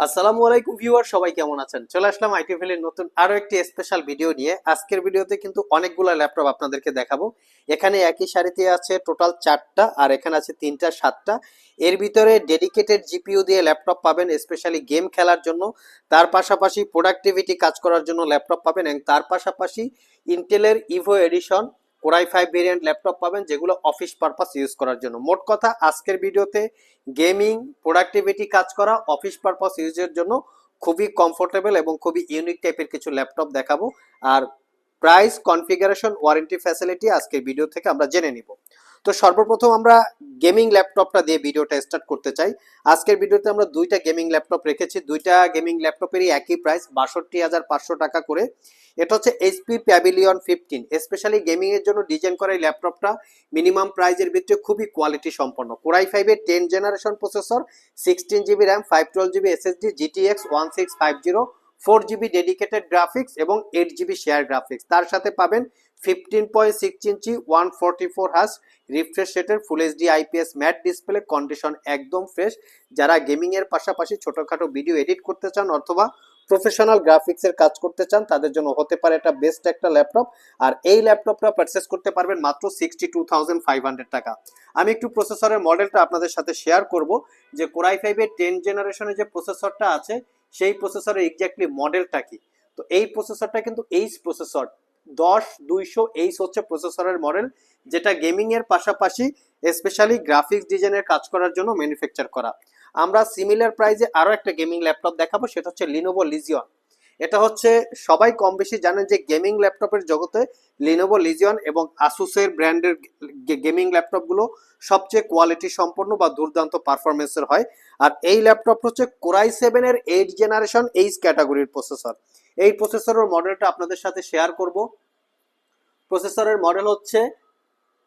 আসসালামু আলাইকুম ভিউয়ার, সবাই কেমন আছেন? চলে আসলাম আইটি এর নতুন আরও একটি স্পেশাল ভিডিও নিয়ে। আজকের ভিডিওতে কিন্তু অনেকগুলো ল্যাপটপ আপনাদেরকে দেখাবো। এখানে একই সারিতে আছে টোটাল চারটা আর এখানে আছে তিনটা, সাতটা। এর ভিতরে ডেডিকেটেড জিপিইউ দিয়ে ল্যাপটপ পাবেন স্পেশালি গেম খেলার জন্য। তার পাশাপাশি প্রোডাক্টিভিটি কাজ করার জন্য ল্যাপটপ পাবেন এবং তার পাশাপাশি ইন্টেলের Evo edition core i five variant laptop পাবেন, যেগুলো অফিস পারপাস ইউজ করার জন্য। মোট কথা, আজকের ভিডিওতে গেমিং প্রোডাক্টিভিটি কাজ করা অফিস পারপাস ইউজের জন্য খুবই কমফোর্টেবল এবং খুবই ইউনিক টাইপের কিছু ল্যাপটপ দেখাবো। আর প্রাইস কনফিগারেশন ওয়ারেন্টি ফ্যাসিলিটি আজকের ভিডিও থেকে আমরা জেনে নিব। তো সর্বপ্রথম আমরা গেমিং ল্যাপটপটা দিয়ে ভিডিওটা স্টার্ট করতে চাই। আজকের ভিডিওতে আমরা দুইটা গেমিং ল্যাপটপ রেখেছি। দুইটা গেমিং ল্যাপটপেরই একই প্রাইস বাষট্টি হাজার পাঁচশো টাকা করে। এটা হচ্ছে এইচপি প্যাভিলিয়ন ফিফটিন স্পেশালি গেমিংয়ের জন্য ডিজাইন করা এই ল্যাপটপটা মিনিমাম প্রাইজের ভিতরে খুবই কোয়ালিটি সম্পন্ন। কোরাই ফাইভের ten generation processor sixteen GB RAM five twelve GB SSD GTX one six five zero four GB dedicated graphics এবং এইট জিবি শেয়ার গ্রাফিক্স তার সাথে পাবেন ফিফটিন পয়েন্ট সিক্স ইঞ্চি ওয়ান ফোরটি ফোর হাস refresh রেটের full HD IPS matte display condition একদম fresh যারা gaming এর পাশাপাশি ছোটখাটো ভিডিও এডিট করতে চান অথবা প্রফেশনাল গ্রাফিক্সের কাজ করতে চান, তাদের জন্য হতে পারে এটা বেস্ট একটা ল্যাপটপ আর এই ল্যাপটপটা পারচেস করতে পারবেন মাত্র sixty two thousand five hundred টাকা। আমি একটু প্রসেসরের মডেলটা আপনাদের সাথে শেয়ার করব, যে কোরাই ফাইভের টেন জেনারেশনের যে প্রসেসরটা আছে, সেই প্রসেসরের এক্স্যাক্টলি মডেলটা কি? তো এই প্রসেসরটা কিন্তু এইচ প্রসেসর দশ, দুইশো এইচ হচ্ছে প্রসেসরের মডেল যেটা গেমিং এর পাশাপাশি স্পেশালি গ্রাফিক্স ডিজাইনের কাজ করার জন্য ম্যানুফ্যাকচার করা। আমরা সিমিলার প্রাইজে আরও একটা গেমিং ল্যাপটপ দেখাবো, সেটা হচ্ছে লিনোভো লিজিয়ন এটা হচ্ছে, সবাই কম বেশি জানেন যে গেমিং ল্যাপটপের জগতে লিনোভো লিজিয়ন এবং আসুসের ব্র্যান্ডের গেমিং ল্যাপটপগুলো সবচেয়ে কোয়ালিটি সম্পন্ন বা দুর্দান্ত পারফরমেন্সের হয়। আর এই ল্যাপটপ হচ্ছে কোরাই সেভেনের এইট জেনারেশন এইচ ক্যাটাগরির প্রসেসর এই প্রসেসরের মডেলটা আপনাদের সাথে শেয়ার করব। প্রসেসরের মডেল হচ্ছে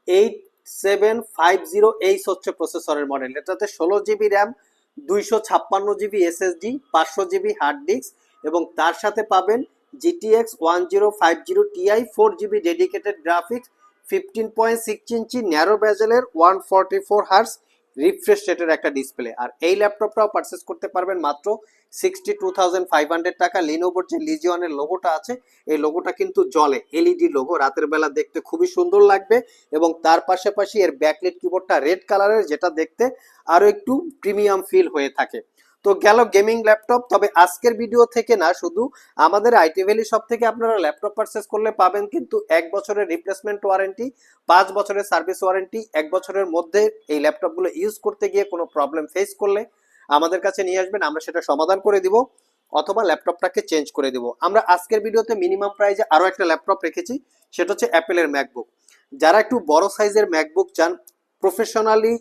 eight seven five zero H হচ্ছে প্রসেসরের মডেল। এটাতে ষোলো জিবি র্যাম, দুইশো ছাপ্পান্ন জিবি এসএসডি, পাঁচশো জিবি হার্ড ডিস্ক এবং তার সাথে পাবেন GTX one zero five zero Ti four GB dedicated graphics fifteen point six ইঞ্চি narrow ব্যাজেলের one forty four hertz refresh রেটের একটা ডিসপ্লে আর এই ল্যাপটপটাও পারচেস করতে পারবেন মাত্র sixty two thousand five hundred টাকা। লিনোভোর যে লিজিওয়ানের লোগোটা আছে, এই লোগোটা কিন্তু জলে এলইডি লোগো রাতের বেলা দেখতে খুবই সুন্দর লাগবে এবং তার পাশাপাশি এর ব্যাকলেট কিবোর্ডটা রেড কালারের যেটা দেখতে আরও একটু প্রিমিয়াম ফিল হয়ে থাকে। তো গেল গেমিং ল্যাপটপ তবে আজকের ভিডিও থেকে না, শুধু আমাদের আইটি ভ্যালি সব থেকে আপনারা ল্যাপটপ পারচেস করলে পাবেন কিন্তু এক বছরের রিপ্লেসমেন্ট ওয়ারেন্টি পাঁচ বছরের সার্ভিস ওয়ারেন্টি এক বছরের মধ্যে এই ল্যাপটপগুলো ইউজ করতে গিয়ে কোনো প্রবলেম ফেস করলে আমাদের কাছে নিয়ে আসবেন, আমরা সেটা সমাধান করে দিব অথবা ল্যাপটপটাকে চেঞ্জ করে দিব। আমরা আজকের ভিডিওতে মিনিমাম প্রাইজে আরও একটা ল্যাপটপ রেখেছি, সেটা হচ্ছে অ্যাপেলের ম্যাকবুক যারা একটু বড় সাইজের ম্যাকবুক চান প্রফেশনালি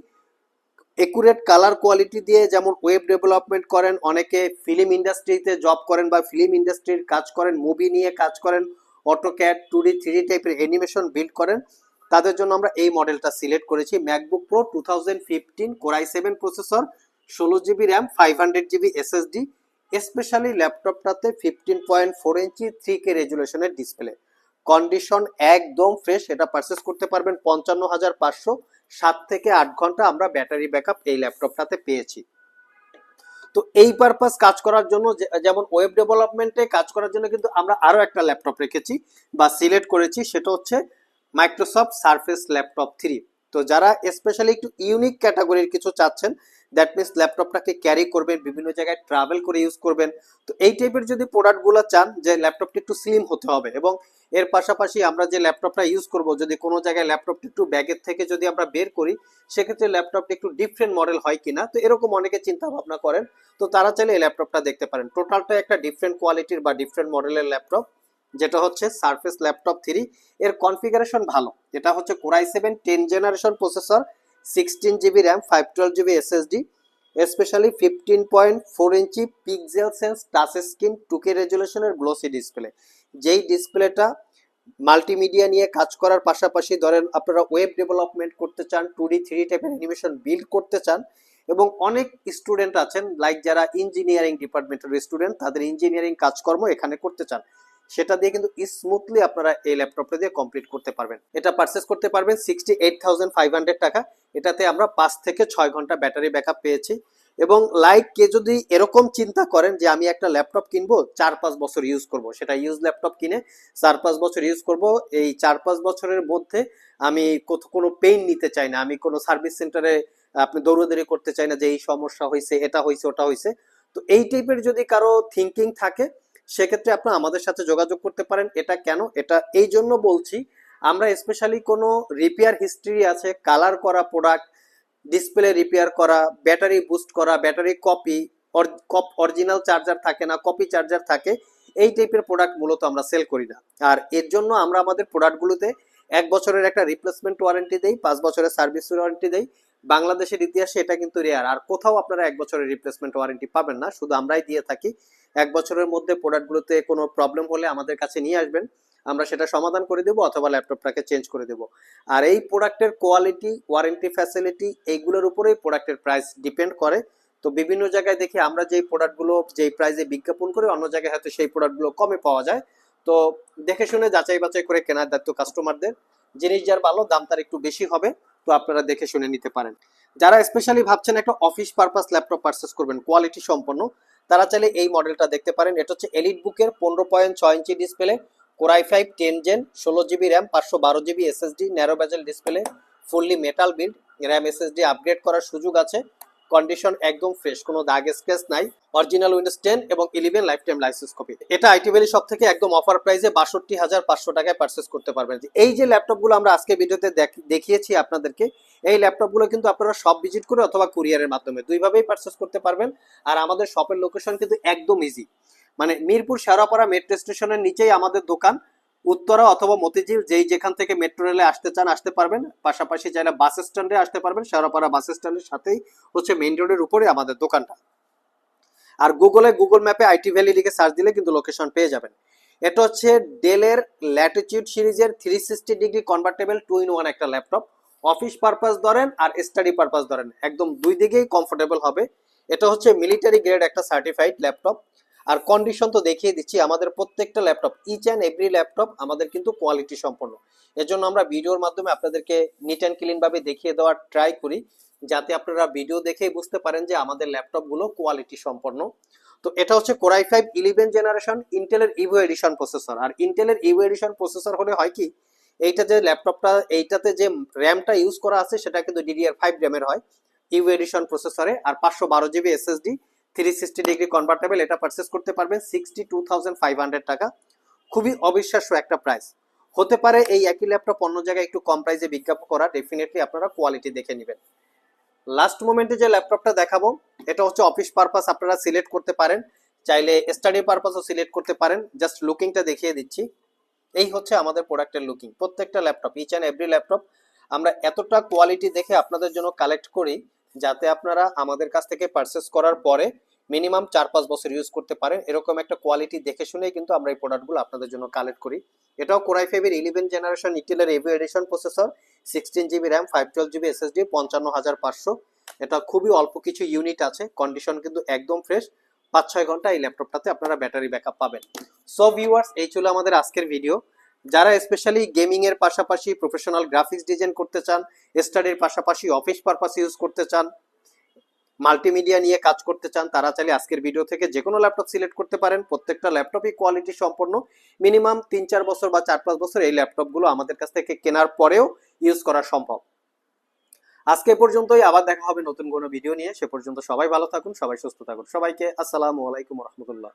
একুরেট কালার কোয়ালিটি দিয়ে যেমন ওয়েব ডেভেলপমেন্ট করেন, অনেকে ফিল্ম ইন্ডাস্ট্রিতে জব করেন বা ফিল্ম ইন্ডাস্ট্রির কাজ করেন মুভি নিয়ে কাজ করেন অটোক্যাড টু ডি থ্রি টাইপের অ্যানিমেশন বিল্ড করেন, তাদের জন্য আমরা এই মডেলটা সিলেক্ট করেছি। MacBook Pro two thousand fifteen core i seven processor ষোলো GB RAM five hundred GB SSD specially ল্যাপটপটাতে fifteen point four ইঞ্চি থ্রি কে রেজুলেশনের ডিসপ্লে কন্ডিশন একদম ফ্রেশ এটা পারচেস করতে পারবেন পঞ্চান্ন হাজার পাঁচশো, সাত থেকে আট ঘণ্টা আমরা ব্যাটারি ব্যাকআপ এই ল্যাপটপটাতে পেয়েছি। তো এই পারপাস কাজ করার জন্য যেমন ওয়েব ডেভেলপমেন্টে কাজ করার জন্য কিন্তু আমরা আরও একটা ল্যাপটপ রেখেছি বা সিলেক্ট করেছি, সেটা হচ্ছে মাইক্রোসফট সারফেস ল্যাপটপ থ্রি তো যারা স্পেশালি একটু ইউনিক ক্যাটাগরির কিছু চাচ্ছেন দ্যাট মিনস ল্যাপটপটাকে ক্যারি করবেন, বিভিন্ন জায়গায় ট্রাভেল করে ইউজ করবেন। তো এই টাইপের যদি প্রোডাক্টগুলো চান, যে ল্যাপটপটি একটু স্লিম হতে হবে এবং এর পাশাপাশি আমরা যে ল্যাপটপটা ইউজ করব, যদি কোনো জায়গায় ল্যাপটপটি একটু ব্যাগের থেকে যদি আমরা বের করি, সেক্ষেত্রে ল্যাপটপটি একটু ডিফারেন্ট মডেল হয় কিনা, তো এরকম অনেকে চিন্তা ভাবনা করেন। তো তারা চাইলে এই ল্যাপটপটা দেখতে পারেন। টোটালটা একটা ডিফারেন্ট কোয়ালিটির বা ডিফারেন্ট মডেলের ল্যাপটপ যেটা হচ্ছে সার্ফেস ল্যাপটপ থ্রি এর কনফিগারেশন ভালো। এটা হচ্ছে core i seven ten generation processor sixteen GB RAM five twelve GB SSD specially fifteen point four inch pixel sense touch screen two K রেজুলেশনের glossy display যেই ডিসপ্লেটা multimedia নিয়ে কাজ করার পাশাপাশি ধরেন আপনারা ওয়েব ডেভেলপমেন্ট করতে চান টু ডি থ্রি টাইপের অ্যানিমেশন বিল্ড করতে চান, এবং অনেক স্টুডেন্ট আছেন লাইক যারা ইঞ্জিনিয়ারিং ডিপার্টমেন্টের স্টুডেন্ট তাদের ইঞ্জিনিয়ারিং কাজকর্ম এখানে করতে চান। সেটা দিয়ে কিন্তু স্মুথলি আপনারা এই ল্যাপটপটা দিয়ে কমপ্লিট করতে পারবেন। এটা পারচেস করতে পারবেন sixty eight thousand five hundred টাকা। এটাতে আমরা পাঁচ থেকে ছয় ঘণ্টা ব্যাটারি ব্যাকআপ পেয়েছি। এবং লাইক কে যদি এরকম চিন্তা করেন যে আমি একটা ল্যাপটপ কিনবো, চার পাঁচ বছর ইউজ করব, সেটা ইউজ ল্যাপটপ কিনে চার পাঁচ বছর ইউজ করব, এই চার পাঁচ বছরের মধ্যে আমি কোনো পেইন নিতে চাই না। আমি কোনো সার্ভিস সেন্টারে আপনি দৌড়াদৌড়ি করতে চাই না যে এই সমস্যা হয়েছে এটা হয়েছে ওটা হয়েছে তো এই টাইপের যদি কারও থিঙ্কিং থাকে সেক্ষেত্রে আপনারা আমাদের সাথে যোগাযোগ করতে পারেন। এটা কেন? এটা এই জন্য বলছি, আমরা স্পেশালি কোনো রিপেয়ার হিস্ট্রি আছে কালার করা প্রোডাক্ট ডিসপ্লে রিপেয়ার করা ব্যাটারি বুস্ট করা ব্যাটারি কপি অরিজিনাল চার্জার থাকে না কপি চার্জার থাকে, এই টাইপের প্রোডাক্ট মূলত আমরা সেল করি না। আর এর জন্য আমরা আমাদের প্রোডাক্টগুলোতে এক বছরের একটা রিপ্লেসমেন্ট ওয়ারেন্টি দেই, পাঁচ বছরের সার্ভিস ওয়ারেন্টি দেই বাংলাদেশের ইতিহাসে এটা কিন্তু রেয়ার আর কোথাও আপনারা এক বছরের রিপ্লেসমেন্ট ওয়ারেন্টি পাবেন না। শুধু আমরাই দিয়ে থাকি। এক বছরের মধ্যে প্রোডাক্টগুলোতে কোনো প্রবলেম হলে আমাদের কাছে নিয়ে আসবেন। আমরা সেটা সমাধান করে দেবো অথবা ল্যাপটপটাকে চেঞ্জ করে দেবো। আর এই প্রোডাক্টের কোয়ালিটি ওয়ারেন্টি ফ্যাসিলিটি এইগুলোর উপরেই প্রোডাক্টের প্রাইস ডিপেন্ড করে। তো বিভিন্ন জায়গায় দেখি আমরা যেই প্রোডাক্টগুলো যেই প্রাইসে বিজ্ঞাপন করি, অন্য জায়গায় হয়তো সেই প্রোডাক্টগুলো কমে পাওয়া যায়। তো দেখে শুনে যাচাই বাছাই করে কেনার দায়িত্ব কাস্টমারদের জিনিস যার ভালো, দাম তার একটু বেশি হবে। তো আপনারা দেখে শুনে নিতে পারেন। যারা স্পেশালি ভাবছেন একটা অফিস পারপাস ল্যাপটপ পারচেস করবেন কোয়ালিটি সম্পন্ন, তারা চাইলে এই মডেলটা দেখতে পারেন। এটা হচ্ছে এলিট বুকের পনেরো পয়েন্ট ছয় ইঞ্চি display core i five ten gen ষোলো জিবি র্যাম পাঁচশো বারো GB SSD narrow bezel display fully metal build RAM SSD upgrade করার সুযোগ আছে। কন্ডিশন একদম ফ্রেশ কোনো দাগ স্ক্র্যাচ নাই অরিজিনাল উইন্ডোজ টেন এবং eleven life time license copy এটা আইটি ভ্যালি সব থেকে একদম অফার প্রাইসে বাষট্টি হাজার পাঁচশো টাকায় পারচেস করতে পারবেন। এই যে ল্যাপটপগুলো আমরা আজকে ভিডিওতে দেখ- দেখিয়েছি আপনাদেরকে, এই ল্যাপটপগুলো কিন্তু আপনারা সব ভিজিট করে অথবা কুরিয়ারের মাধ্যমে দুইভাবেই পারচেস করতে পারবেন। আর আমাদের শপের লোকেশন কিন্তু একদম ইজি মানে মিরপুর শেরাপাড়া মেট্রো স্টেশনের নিচেই আমাদের দোকান। উত্তরা অথবা মতিঝিল যেই যেখান থেকে মেট্রো রেলে আসতে চান, আসতে পারবেন। পাশাপাশি চাইলে বাস স্ট্যান্ডে আসতে পারবেন শেরাপাড়া বাস স্ট্যান্ডের সাথেই হচ্ছে মেইন রোডের উপরে আমাদের দোকানটা। আর গুগলে গুগল ম্যাপে আইটি ভ্যালি লিখে সার্চ দিলে কিন্তু লোকেশন পেয়ে যাবেন। এটা হচ্ছে ডেলের ল্যাটিটিউড সিরিজের three sixty degree convertible two in one একটা ল্যাপটপ অফিস পারপাস ধরেন আর স্টাডি পারপাস ধরেন। একদম দুই দিকেই কমফোর্টেবল হবে। এটা হচ্ছে মিলিটারি গ্রেড একটা সার্টিফাইড ল্যাপটপ আর কন্ডিশন তো দেখিয়ে দিচ্ছি, আমাদের প্রত্যেকটা laptop each and every laptop আমাদের কিন্তু কোয়ালিটি সম্পন্ন। এজন্য আমরা ভিডিওর মাধ্যমে আপনাদেরকে নিট অ্যান্ড ক্লিনভাবে দেখিয়ে দেওয়ার ট্রাই করি, যাতে আপনারা ভিডিও দেখেই বুঝতে পারেন যে আমাদের ল্যাপটপগুলো কোয়ালিটি সম্পন্ন। তো এটা হচ্ছে core i five eleven generation ইন্টেলের ইভো এডিশন প্রসেসর আর ইন্টেলের ইভো এডিশন প্রসেসর হলে হয় কি, এইটা যে ল্যাপটপটা এইটাতে যে র্যামটা ইউজ করা আছে, সেটা কিন্তু ডিডিআর ফাইভ র্যামের হয় ইভো এডিশন প্রসেসরে আর পাঁচশো বারো GB SSD three sixty degree convertible এটা পারচেস করতে পারবেন sixty two thousand five hundred টাকা। খুবই অবিশ্বাস্য একটা প্রাইস হতে পারে এই একই ল্যাপটপ অন্য জায়গায় একটু কম প্রাইসে বিজ্ঞাপন করা ডেফিনেটলি আপনারা কোয়ালিটি দেখে নেবেন। লাস্ট মোমেন্টে যে ল্যাপটপটা দেখাবো, এটা হচ্ছে অফিস পারপাস আপনারা সিলেক্ট করতে পারেন। চাইলে স্টাডি পারপাসও সিলেক্ট করতে পারেন। জাস্ট লুকিংটা দেখিয়ে দিচ্ছি। এই হচ্ছে আমাদের প্রোডাক্টের লুকিং প্রত্যেকটা laptop each and every laptop আমরা এতটা কোয়ালিটি দেখে আপনাদের জন্য কালেক্ট করি যাতে আপনারা আমাদের কাছ থেকে পারচেস করার পরে মিনিমাম চার পাঁচ বছর ইউজ করতে পারেন। এরকম একটা কোয়ালিটি দেখে শুনেই কিন্তু আমরা এই প্রোডাক্টগুলো আপনাদের জন্য কালেক্ট করি। এটাও কোরাই ফাইভের eleven generation ইটেলের Evo edition processor sixteen GB RAM five twelve GB SSD পঞ্চান্ন হাজার পাঁচশো। এটা খুবই অল্প কিছু ইউনিট আছে। কন্ডিশন কিন্তু একদম ফ্রেশ পাঁচ ছয় ঘণ্টা এই ল্যাপটপটাতে আপনারা ব্যাটারি ব্যাকআপ পাবেন। সো ভিউয়ার্স এই ছিল আমাদের আজকের ভিডিও যারা স্পেশালি গেমিং এর পাশাপাশি প্রফেশনাল গ্রাফিক্স ডিজাইন করতে চান স্টাডির পাশাপাশি অফিস পারপাস ইউজ করতে চান মাল্টিমিডিয়া নিয়ে কাজ করতে চান, তারা চাইলে আজকের ভিডিও থেকে যে কোনো ল্যাপটপ সিলেক্ট করতে পারেন। প্রত্যেকটা ল্যাপটপই কোয়ালিটি সম্পন্ন। মিনিমাম তিন চার বছর বা চার পাঁচ বছর এই ল্যাপটপগুলো আমাদের কাছ থেকে কেনার পরেও ইউজ করা সম্ভব। আজকে পর্যন্তই, আবার দেখা হবে নতুন কোনো ভিডিও নিয়ে। সে পর্যন্ত সবাই ভালো থাকুন, সবাই সুস্থ থাকুন। সবাইকে আসসালামু আলাইকুম রহমতুল্লাহ।